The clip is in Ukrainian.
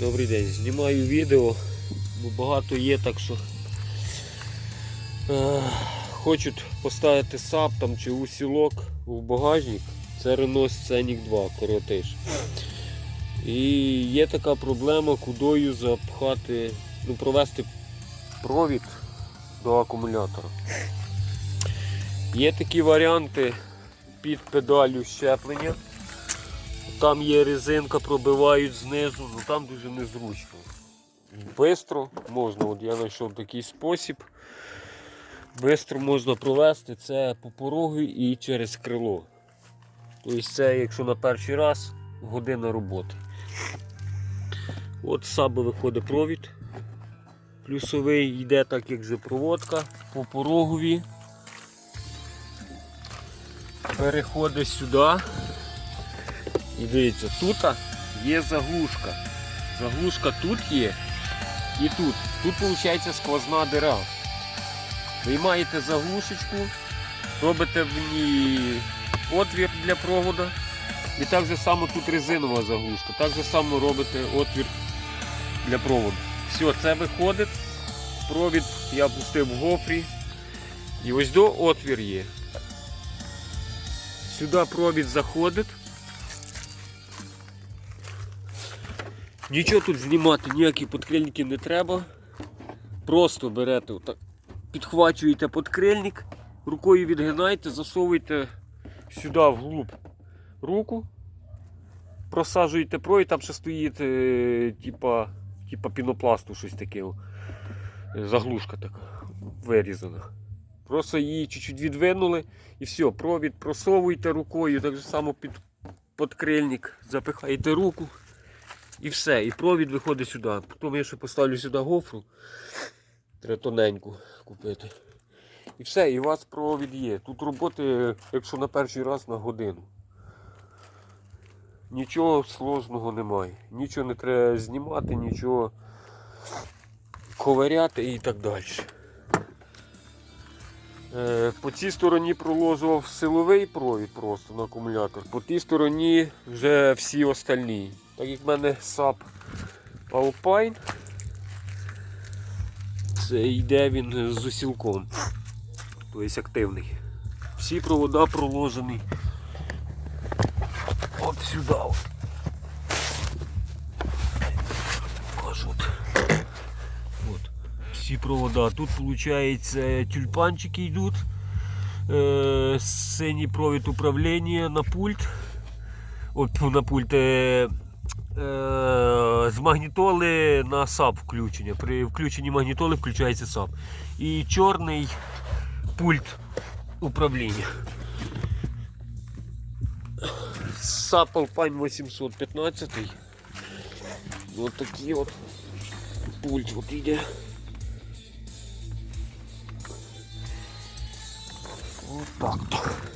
Добрий день, знімаю відео, бо багато є, так що е, хочуть поставити сап там чи усілок в багажник. Це Renault Scenic 2 коротиш. І є така проблема, кудою запхати, ну, провести провід до акумулятора. Є такі варіанти під педалю щеплення. Там є резинка, пробивають знизу, ну там дуже незручно. Бистро можна, от я знайшов такий спосіб. Бистро можна провести це по порогу і через крило. Тобто це, якщо на перший раз, година роботи. От з виходить провід. Плюсовий йде так, як же проводка по порогові. Переходить сюди. І дивіться, тут є заглушка. Заглушка тут є і тут. Тут виходить сквозна дира. Виймаєте заглушечку, робите в ній отвір для проводу. І так же само тут резинова заглушка. Так же само робите отвір для проводу. Все, це виходить. Провід я пустив в гофрі. І ось до отвір є. Сюди провід заходить. Нічого тут знімати, ніякі подкрильники не треба. Просто берете, отак, підхвачуєте подкрильник, рукою відгинаєте, засовуєте сюди вглуб руку, просаджуєте провід, там ще стоїть е, типа, типа пінопласту щось таке. е, Заглушка така вирізана. Просто її чуть-чуть відвинули і все, провід просовуєте рукою, так само під подкрильник, запихаєте руку. І все, і провід виходить сюди. Потім я ще поставлю сюди гофру. Треба тоненьку купити. І все, і у вас провід є. Тут роботи, якщо на перший раз на годину. Нічого сложного немає. Нічого не треба знімати, нічого ковиряти і так далі. Е, По цій стороні проложував силовий провід просто на акумулятор, по тій стороні вже всі остальні. Так як в мене SAP Alpine, це йде він з усілком, тобто активний. Всі провода проложені от сюди. От. Всі провода. Тут виходить тюльпанчики йдуть. Е, синій провід управління на пульт. От на пульт. Е, з магнітоли на САП включення. При включенні магнітоли включається САП. І чорний пульт управління. SAP Alpine 815. Ось такий от пульт от іде. От так то.